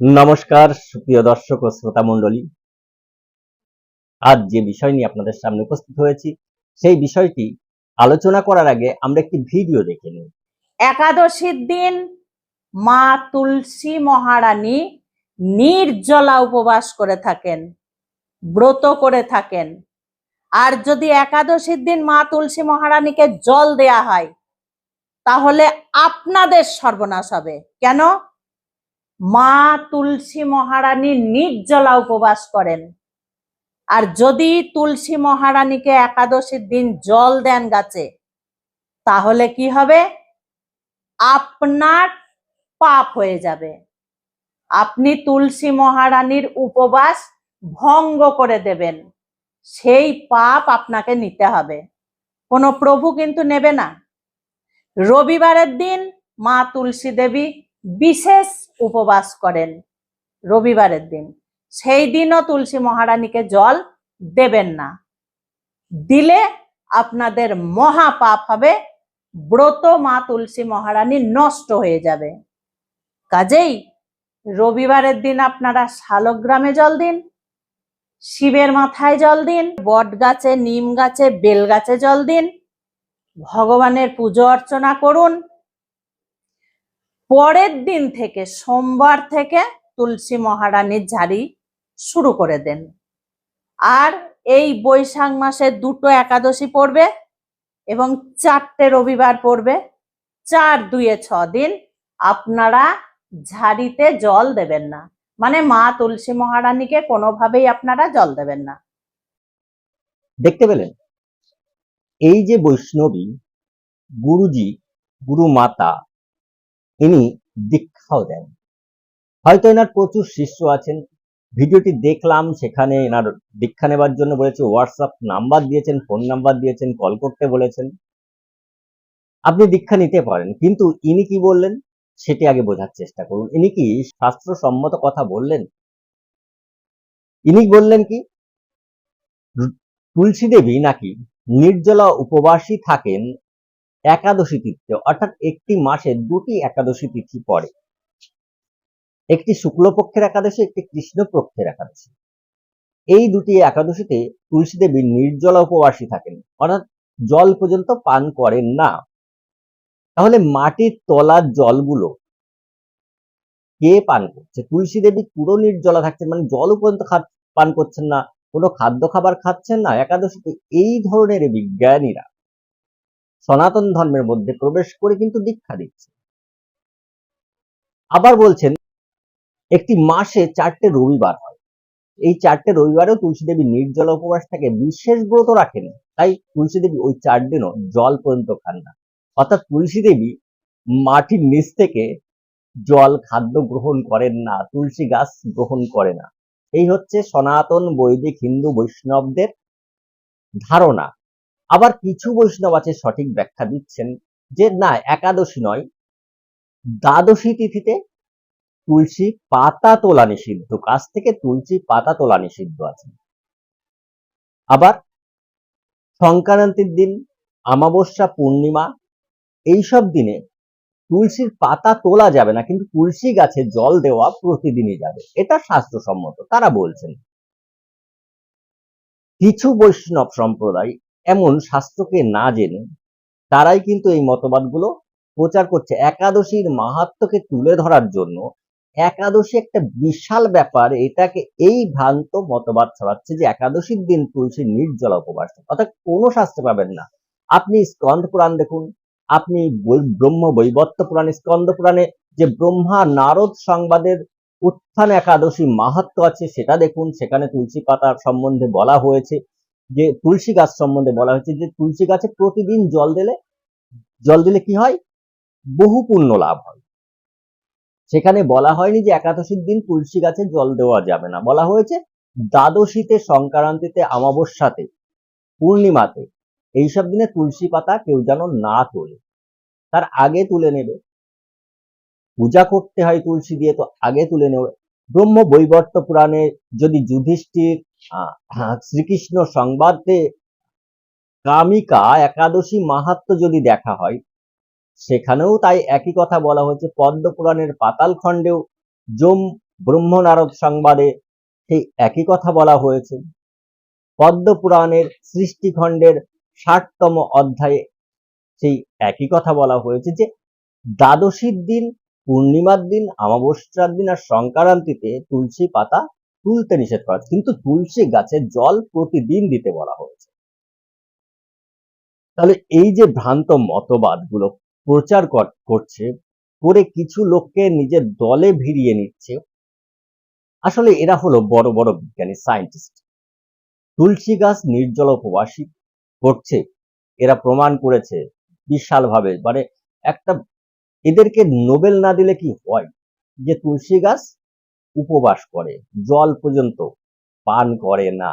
নমস্কার, সুপ্রিয় দর্শক ও শ্রোতা মণ্ডলী। আজ যে বিষয় নিয়ে আপনাদের সামনে উপস্থিত হয়েছি, সেই বিষয়টি আলোচনা করার আগে আমরা একটি ভিডিও দেখে নিই। একাদশীর দিন মা তুলসী মহারানী নির্জলা উপবাস করে থাকেন, ব্রত করে থাকেন। আর যদি একাদশীর দিন মা তুলসী মহারানীকে জল দেয়া হয়, তাহলে আপনাদের সর্বনাশ হবে। কেন? মা তুলসী মহারানী নির্জলা উপবাস করেন। আর যদি তুলসী মহারানীকে একাদশীর দিন জল দেন গাছে, তাহলে কি হবে? আপনার পাপ হয়ে যাবে। আপনি তুলসী মহারানীর উপবাস ভঙ্গ করে দেবেন। সেই পাপ আপনাকে নিতে হবে। কোনো প্রভু কিন্তু নেবে না। রবিবারের দিন মা তুলসী দেবী বিশেষ উপবাস করেন রবিবারের দিন। সেই দিনও তুলসী মহারানীকে জল দেবেন না। দিলে আপনাদের মহা পাপ হবে, ব্রত মা তুলসী মহারানী নষ্ট হয়ে যাবে। কাজেই রবিবারের দিন আপনারা শালগ্রামে জল দিন, শিবের মাথায় জল দিন বট গাছে নিম গাছে বেল গাছে জল দিন, ভগবানের পুজো অর্চনা করুন পরের দিন থেকে সোমবার থেকে তুলসী মহারানীর ঝাড়ি শুরু করে দেন। আর এই বৈশাখ মাসে দুটো একাদশী পড়বে এবং চারটে রবিবার পড়বে। চার, দুয়ে ছ দিন আপনারা ঝাড়িতে জল দেবেন না। মানে মা তুলসী মহারানীকে কোনোভাবেই আপনারা জল দেবেন না। দেখতে পেলেন? এই যে বৈষ্ণবী, গুরুজি গুরু মাতা ইনি দীক্ষাও দেন। হয়তো এনার প্রচুর শিষ্য আছেন। ভিডিওটি দেখলাম, সেখানে এনার দীক্ষা নেবার জন্য বলেছে হোয়াটসঅ্যাপ নাম্বার দিয়েছেন ফোন নাম্বার দিয়েছেন কল করতে বলেছেন। আপনি দীক্ষা নিতে পারেন, কিন্তু ইনি কি বললেন, সেটি আগে বোঝার চেষ্টা করুন। ইনি কি শাস্ত্রসম্মত কথা বললেন? ইনি বললেন কি, তুলসী দেবী নাকি নির্জলা উপবাসী থাকেন একাদশী তিথিতে অর্থাৎ একটি মাসে দুটি একাদশী তিথি পড়ে। একটি শুক্লপক্ষের একাদশী, একটি কৃষ্ণপক্ষের একাদশী। এই দুটি একাদশীতে তুলসী দেবী নির্জলা উপবাসী থাকেন, অর্থাৎ জল পর্যন্ত পান করেন না। তাহলে মাটির তলার জলগুলো কে পান করছে? তুলসী দেবী পুরো নির্জলা থাকছেন মানে জল পর্যন্ত পান করছেন না, কোনো খাদ্য খাবার খাচ্ছেন না। একাদশীতে এই ধরনের বিজ্ঞানীরা সনাতন ধর্মের মধ্যে প্রবেশ করে কিন্তু দীক্ষা দিচ্ছে। আবার বলছেন, একটি মাসে চারটে রবিবার হয়। এই চারটে রবিবারেও তুলসী দেবী নির্জল উপবাস থেকে, বিশেষ ব্রত রাখেন। তাই তুলসী দেবী ওই চার দিনও জল পর্যন্ত খান না। অর্থাৎ তুলসী দেবী মাটির নিচ থেকে জল খাদ্য গ্রহণ করেন না, তুলসী গাছ গ্রহণ করে না। এই হচ্ছে সনাতন বৈদিক হিন্দু বৈষ্ণবদের ধারণা। আবার কিছু বৈষ্ণব আছে সঠিক ব্যাখ্যা দিচ্ছেন যে না, একাদশী নয়। দ্বাদশী তিথিতে তুলসী পাতা তোলা নিষিদ্ধ। গাছ থেকে তুলসী পাতা তোলা নিষিদ্ধ আছে। আবার সংক্রান্তির দিন আমাবস্যা পূর্ণিমা, এইসব দিনে তুলসীর পাতা তোলা যাবে না, কিন্তু তুলসী গাছে জল দেওয়া প্রতিদিনই যাবে। এটা স্বাস্থ্যসম্মত তারা বলছেন। কিছু বৈষ্ণব সম্প্রদায় এমন শাস্ত্রকে না জেনে তারাই কিন্তু এই মতবাদগুলো প্রচার করছে। একাদশীর মাহাত্মকে তুলে ধরার জন্য একাদশী একটা বিশাল ব্যাপার। এটাকে এই ভ্রান্ত মতবাদ ছড়াচ্ছে যে একাদশীর দিন তুলসী নির্জলা উপবাস। অর্থাৎ কোনো শাস্ত্র পাবেন না। আপনি স্কন্দ পুরাণ দেখুন। আপনি ব্রহ্ম বৈবত্য পুরাণে, স্কন্দ পুরাণে যে ব্রহ্মা নারদ সংবাদের উত্থান একাদশী মাহাত্ম আছে, সেটা দেখুন। সেখানে তুলসী পাতার সম্বন্ধে বলা হয়েছে। যে তুলসী গাছ সম্বন্ধে বলা হয়েছে, যে তুলসী গাছে প্রতিদিন জল দিলে জল দিলে কি হয়? বহু পুণ্য লাভ হয়। সেখানে বলা হয়নি যে একাদশীর দিন তুলসী গাছে জল দেওয়া যাবে না। বলা হয়েছে দ্বাদশীতে, সংক্রান্তিতে, অমাবস্যাতে, পূর্ণিমাতে, এইসব দিনে তুলসী পাতা কেউ যেন না তোলে। তার আগে তুলে নেবে। পূজা করতে হয় তুলসী দিয়ে, তো আগে তুলে নেবে। ব্রহ্ম বৈবর্ত পুরাণে যদি যুধিষ্ঠির শ্রীকৃষ্ণ সংবাদে কামিকা একাদশী মাহাত্ম যদি দেখা হয়, সেখানেও তাই একই কথা বলা হয়েছে। পদ্ম পুরাণের পাতাল খণ্ডেও যম ব্রহ্ম নারদ সংবাদে সেই একই কথা বলা হয়েছে। পদ্মপুরাণের সৃষ্টিখণ্ডের ষাটতম অধ্যায়ে সেই একই কথা বলা হয়েছে যে, দ্বাদশীর দিন, পূর্ণিমার দিন, অমাবস্যার দিন আর সংক্রান্তিতে তুলসী পাতা তুলতে নিষেধ করা। কিন্তু তুলসী গাছে জল প্রতিদিন দিতে বলা হয়েছে। তাহলে এই যে ভ্রান্ত মতবাদগুলো প্রচার করছে, করে কিছু লোককে নিজের দলে ভিড়িয়ে নিচ্ছে, আসলে এরা হলো বড় বড় বিজ্ঞানী সায়েন্টিস্ট তুলসী গাছ নির্জল উপবাসী করছে। এরা প্রমাণ করেছে বিশালভাবে। মানে একটা এদেরকে নোবেল না দিলে কি হয়? যে তুলসী গাছ উপবাস করে, জল পর্যন্ত পান করে না।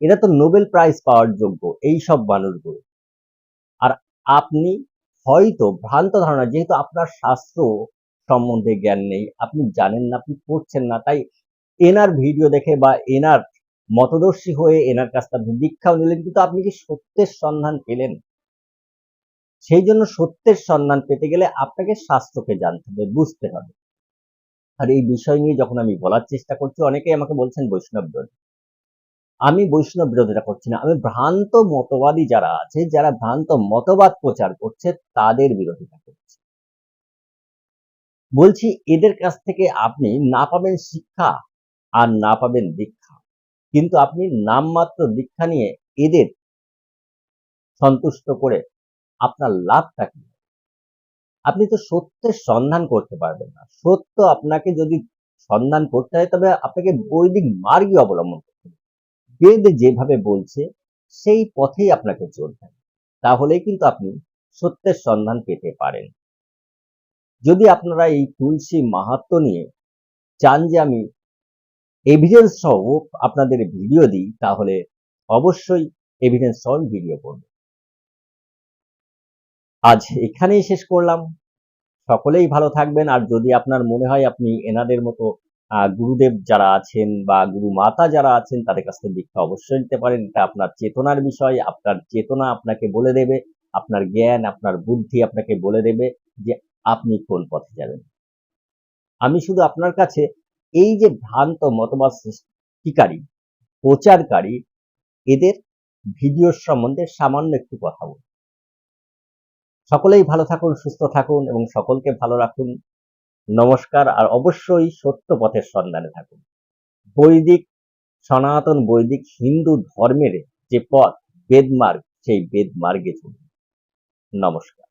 এরা তো নোবেল প্রাইজ পাওয়ার যোগ্য এই সব মানুষগুলো। আর আপনি হয়তো ভ্রান্ত ধারণা, যেহেতু আপনার শাস্ত্র সম্বন্ধে জ্ঞান নেই, আপনি জানেন না, আপনি পড়ছেন না, তাই এনার ভিডিও দেখে বা এনার মতদর্শী হয়ে এনার কাছ থেকে দীক্ষাও নিলেন, কিন্তু আপনি কি সত্যের সন্ধান পেলেন? সেই জন্য সত্যের সন্ধান পেতে গেলে আপনাকে শাস্ত্রকে জানতে হবে, বুঝতে হবে। আর এই বিষয় নিয়ে যখন আমি বলার চেষ্টা করছি, অনেকেই আমাকে বলছেন বৈষ্ণব বিরোধী আমি বৈষ্ণব বিরোধিতা করছি না। আমি ভ্রান্ত মতবাদী যারা আছে, যারা ভ্রান্ত মতবাদ প্রচার করছে, তাদের বিরোধিতা করছি। বলছি, এদের কাছ থেকে আপনি না পাবেন শিক্ষা আর না পাবেন দীক্ষা। কিন্তু আপনি নামমাত্র দীক্ষা নিয়ে এদের সন্তুষ্ট করে আপনার লাভটা কি? আপনি তো সত্যের সন্ধান করতে পারবেন না। সত্য আপনাকে যদি সন্ধান করতে হয়, তবে আপনাকে বৈদিক মার্গই অবলম্বন করতে হবে। বেদ যেভাবে বলছে, সেই পথেই আপনাকে চলতে হবে। তাহলেই কিন্তু আপনি সত্যের সন্ধান পেতে পারেন। যদি আপনারা এই তুলসী মাহাত্ম নিয়ে চান যে আমি এভিডেন্স সহ আপনাদের ভিডিও দিই, তাহলে অবশ্যই এভিডেন্স সহ ভিডিও করব। আজ এখানেই শেষ করলাম। সকলেই ভালো থাকবেন। আর যদি আপনার মনে হয় আপনি এনাদের মতো গুরুদেব যারা আছেন বা গুরু মাতা যারা আছেন, তাদের কাছ থেকে দীক্ষা অবশ্যই নিতে পারেন। এটা আপনার চেতনার বিষয়, আপনার চেতনা আপনাকে বলে দেবে, আপনার জ্ঞান, আপনার বুদ্ধি আপনাকে বলে দেবে যে আপনি কোন পথে যাবেন। আমি শুধু আপনার কাছে এই যে ভ্রান্ত মতবাদ সৃষ্টিকারী, প্রচারকারী, এদের ভিডিওর সম্বন্ধে সামান্য একটু কথা বলব। সকলেই ভালো থাকুন, সুস্থ থাকুন এবং সকলকে ভালো রাখুন। নমস্কার আর অবশ্যই সত্য পথের সন্ধানে থাকুন। বৈদিক সনাতন বৈদিক হিন্দু ধর্মের যে পথ, বেদমার্গ, সেই বেদমার্গে চলুন। নমস্কার।